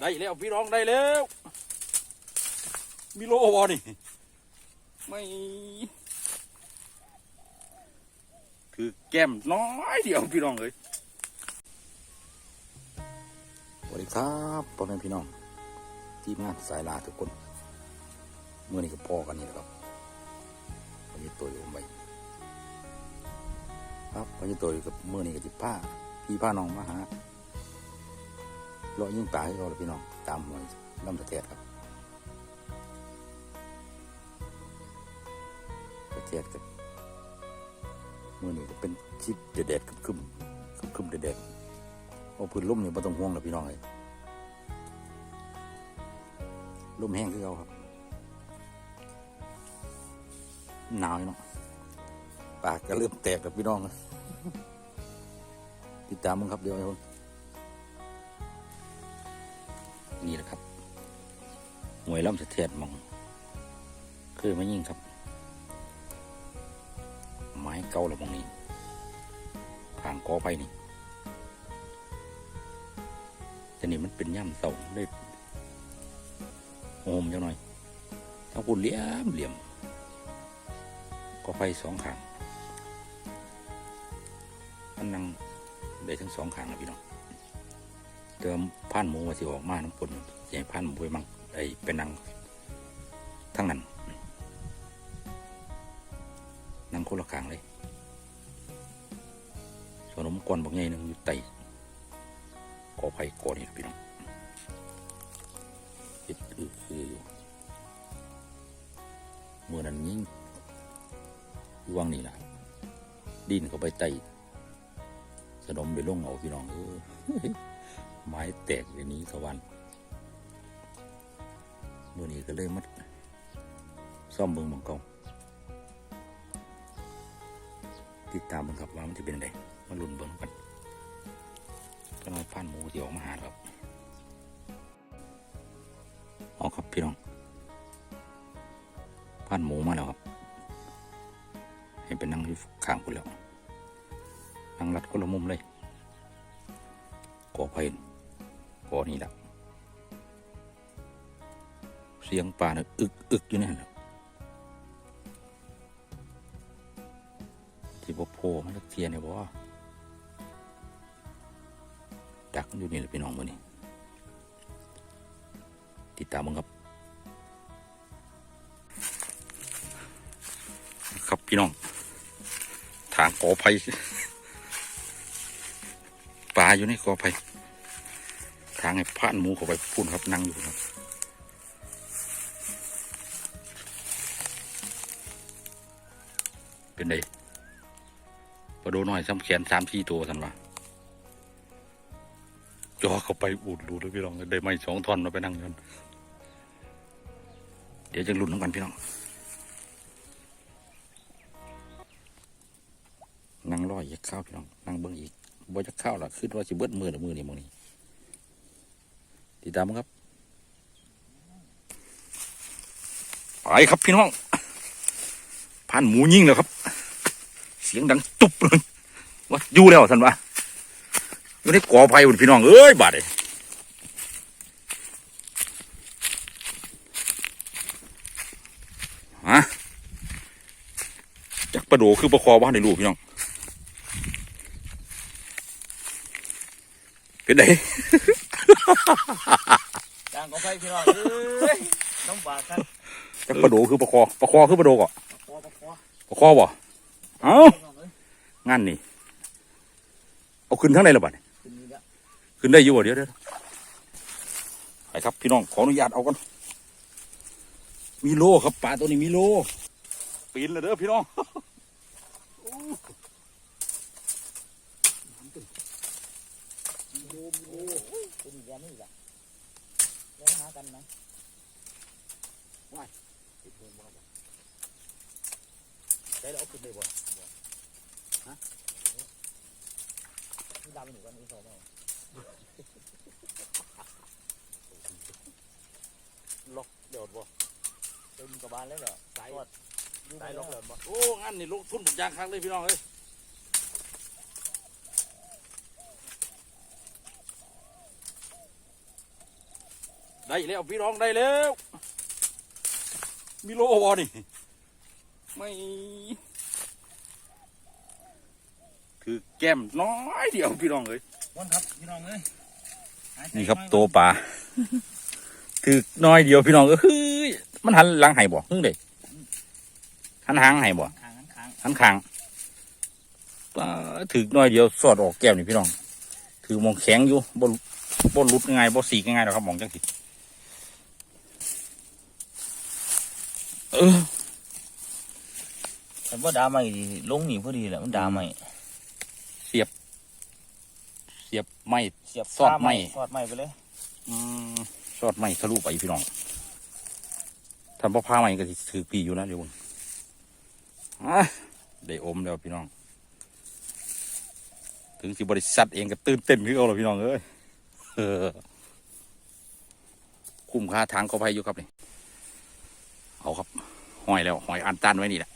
ได้แล้วพี่น้องได้แล้ว มีโลบอนี่ ไม่คือแก้มน้อยเดียวพี่น้องเลยสวัสดีครับพ่อแม่พี่น้อง ทีมงานสายลาทุกคน เมื่อนี้ก็พอกันนี่แหละครับวันนี้ตัวอยู่ไปครับวันนี้ตัวอยู่กับเมื่อนี้ก็จิผ้าพี่ผ้าน้องมาหา ลาะยิ่งป่าให้เราพี่น้องตามหวยลำตะเทียดครับตะเทียดกับเมื่อนี้ก็เป็นชิดเด็ดๆคึมคึมคึมคึมๆเด็ดๆโอ้พื้นลุ่มนี่ไม่ต้องห่วงแล้วพี่น้องเลยลุ่มแห้งคือเขาครับหนาวอยู่เนาะปากก็เริ่มแตกกับพี่น้องนะติดตามมึงครับเดี๋ยวไอ้คน นี่แหละครับหวยล่ำเสถียรมองเคยมายิ่งครับ ไม้เก่าแล้วมองนี้ทางกอไปนี่แต่นี่มันเป็นย่ำเสาเลยโอมจังหน่อยทั้งปุ่นเหลี่ยมเหลี่ยม ก็ไฟสองขางมันนั่งได้ทั้งสองขางนะพี่น้อง เติมผ่านหมูว่าสิออกมาน้ำปนสิให้ผ่านหมูไปมั่งไอ้เป็นนังทั้งนั้นนังคนละข้างเลยสนมก้อนบางใหญ่หนึงอยู่ไตกอไผ่กอนี่พี่น้องเฮ็ดคือคืออยู่เมื่อนั้นยิ่งอยู่วังนี่แหละดินเขาไปไต่สนมไปลงเอาพี่น้องเออ ไม้แตกอย่างนี้สวรรค์เมื่อนี้ก็เลยมัดซ่อมเบิงบังเกาติดตามเบิงครับว่ามันจะเป็นไงมาลุ้นเบิงกันก็น้อยพันหมูที่ออกมาหาครับออกครับพี่น้องพันหมูมาแล้วครับ ให้เป็นนั่งอยู่ข้างคุณแล้วนั่งรัดคนละมุมเลยก่อไผ่ กอนี่แหละเสียงป่าเนี่ยอึกอึกอยู่เนี่ยนะที่บ่โผล่มาจากเทียนเนี่ยบ่ดักอยู่นี่แหละพี่น้องมือนี้ ติดตามมึงครับ ครับพี่น้อง ทางกอไผ่ปลาอยู่ในกอไผ่ ทางให้ผ่านหมูเข้าไปพูนครับนั่งอยู่ครับเป็นไงปลาโดน้อยซ้ำแขนสามที่ตัวสันวะจอเข้าไปอูดรูเลยพี่น้องได้ไม่สองท่อนเราไปนั่งกันเดี๋ยวจะลุ้นน้ำกันพี่น้องนั่งรออยากข้าวพี่น้องนั่งเบิ้องอีกบ่จะเข้าวหรอขึ้นว่าสิเบิดมือหรือมือนี่มือนี้ ติดตามมั้งครับไปครับพี่น้องผ่านหมูยิ่งแล้วครับ เสียงดังตุบเลยว่าอยู่แล้วท่านวะอยู่ในกอไผ่บนพี่น้องเอ้ยบาดเลยฮะจักประโดคือประคอบ้านในลูพี่น้องเป็นไง จางก็ไปพี่น้องเอ้ยน้องบาดกันจักประโดคือประคอประคอคือประโดก่อปอปอปอประคอบ่เอ้าพี่น้องเอ้ยงานนี่ เอาขึ้นทั้งในละบัดนี้ขึ้นนี่ล้วขึ้นได้อยู่บ่เดี๋ยวเดี๋ยวไปครับพี่น้องขออนุญาตเอาก่อนมีโลครับปลาตัวนี้มีโลปีนเลยเด้อพี่น้อง มีโลมีโล ตัวนี้แกนี่แหละแล้วหากันนะติดโฮมบ่ครับได้แล้วเอาขึ้นได้บ่ที่ดาวไปหนูกันนี่สองเอาล็อกเดี๋ยวบ่เต็มกระบาลเลยเหรอสายอดอยู่ได้ไม่ล็ล็ออกกแล้เลวยโอ้งานนี่ลงทุนบุกยางครั้งเลยพี่น้องเอ้ย ได้แล้วพี่น้องได้แล้ว มีโลวอนี่ ไม่ คือแก้มน้อยเดียวพี่น้องเลยวันครับพี่น้องเอ้ยหายใจนี่ครับน้อยตัวปลาถือน้อยเดียวพี่น้องเอ้ยมันหันหลังให้บ่ฮึ่งเด็หันหางให้บ่ขางขางหันขางปลาถือน้อยเดียวสอดออกแก้มนี่พี่น้อง ถือมองแข็งอยู่บ่บ่หลุดง่ายบ่สีกง่ายหรอกครับมองจังสิ เออแต่ว่าดาไม่ดีลงนี่พอดีแหละมันดาไม่เสียบไม้เสียบซอดไม่ซอดไม่ไปเลยอืมสอดไม้ทะลุไปพี่น้องทำพ่อพาไม้ก็สิถือปีอยู่นะเดี๋ยวผมอะได้อมแล้วพี่น้อง ถึงสิบริษัทเองก็ตื่นเต้นขึ้นเอาเลยพี่น้องเอ้ยเออคุ้มค่าทางเขาไปอยู่ครับนี่ เอาครับหอยแล้วหอยอันตันไว้นี่แหละ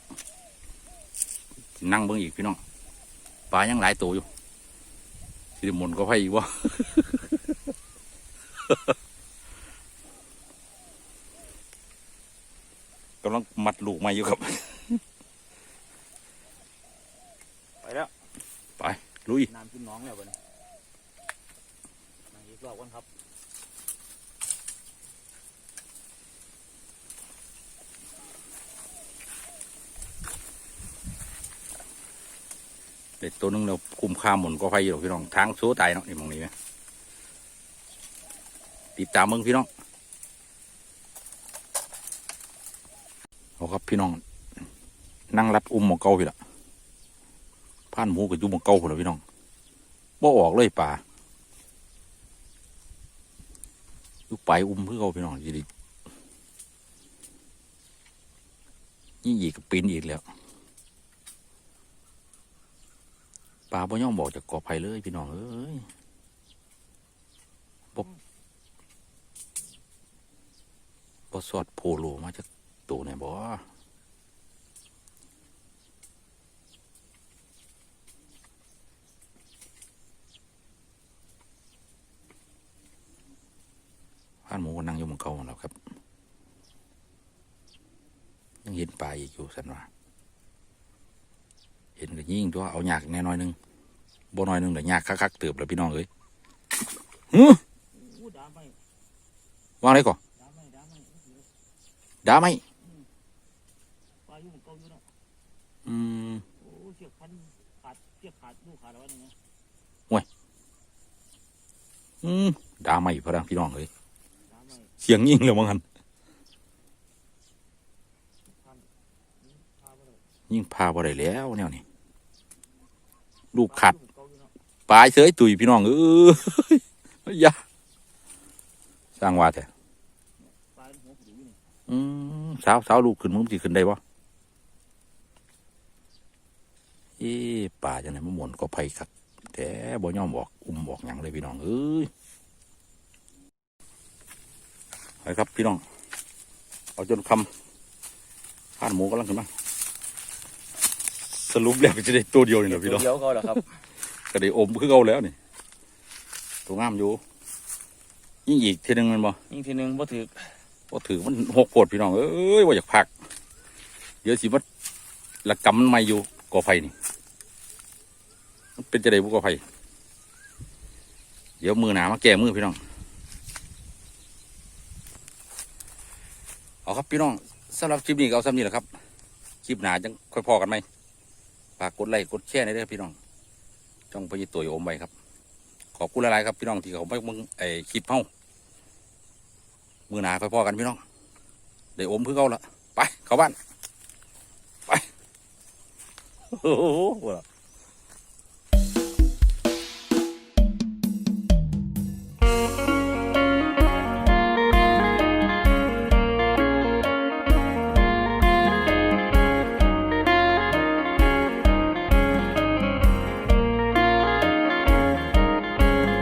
นั่งเบิ่งอีกพี่น้องปลายังหลายตัวอยู่สิได้หมุนก็ไปอีกวะกำลังมัดลูกมาอยู่ครับ ไปแล้วลุยน้ำขึ้นน้องแล้วบัดนี้มาอีกรอบกันครับ เด็ดตัวนึงเราคุมค่าหมุนก็ไปอยู่พี่น้องทางโซ่ตายเนาะนี่มองนี้ไหมติดตามมึงพี่น้องเอาครับพี่น้อง นั่งรัดอุ้มหมอเก่าพี่ละผ่านหมูกับจุ่มหมอเก่าพี่ละพี่น้องบ่ออกเลยป่าอยู่ไปอุ้มเพื่อเขาพี่น้องจีดีนี่อีกก็ปีนอีกแล้ว ปลาบ่ย่อมบอกจากกอไผ่เลย พี่น้องเอ้ยบ่บ่สอดโพโลมาจากตัวไหนบ่ผ่านหมูนั่งอยู่บนเขาของเราครับ ยังเห็นปลาอีกอยู่สันว่า เห็นก็ยิ่งตัวเอาหยากแน่น้อยนึงบ่น้อยนึงแต่ยากคักๆเติบแล้วพี่น้องเอ้ยหือวางไรก่อนดาไม่าไหมปลาอยู่มันเก่าอยู่เนาะอืมโอ้เชือกพันขาดเชือกขาดลูกขาดแล้วนี่นะอืมด่าไหมพระดังพี่น้องเอ้ยเสียงยิ่งเลยมั้งหันยิ่งพาบ่ได้แล้วแนวนี้ ลูกขัดปลายเก่าอยู่เนาะปลายเสยตุยพี่น้องเอ้ยอยาสร้างว่าแต่ปลาหัวผูอยู่นี่อืมสาวสาวลูกขึ้นมึงสิขึ้นได้บ่เอ๊ะป่าจังไหนมันหมุนก็ไผคักแต่บ่ยอมบอกอุ้มบอกหยังเลยพี่น้องเอ้ยไปครับพี่น้อง เอาจนคำผ่านหมูกำลังขึ้นมา สรุปแล้วก็จะได้ตัวเดียวนี่แหละพี่น้องเดียวก็เหรอครับก็ได้อมคือเอาแล้วนี่ตัวงามอยู่ ยิ่งอีกทีหนึงแมันบ่ยิ่งทีหนึงบ่ถือพอถือมันหกโพดพี่น้องเอ้ยว่าอยากพัก เดี๋ยวสิมันละกำมันไม่อยู่กอไฟนี่ มันเป็นจะได้บุกอไฟเดี๋ยวมือหนามาแก้มือพี่น้อง เอาครับพี่น้องสำหรับคลิปนี้ก็เอาซ้ำนี้แหละครับ คลิปหนาจังค่อยพอกันไหม ฝากกดไลค์กดแชร์ในเด้อพี่น้องจ้องพยิตัวโอมไว้ครับ ขอบคุณหลายๆครับพี่น้องที่เขาไม่มึงไอ้คลิปเฮามือหนาค่อยพอกันพี่น้องเดี๋ยวอมเพื่อเขาละไปเข้าบ้านไปโอ้โห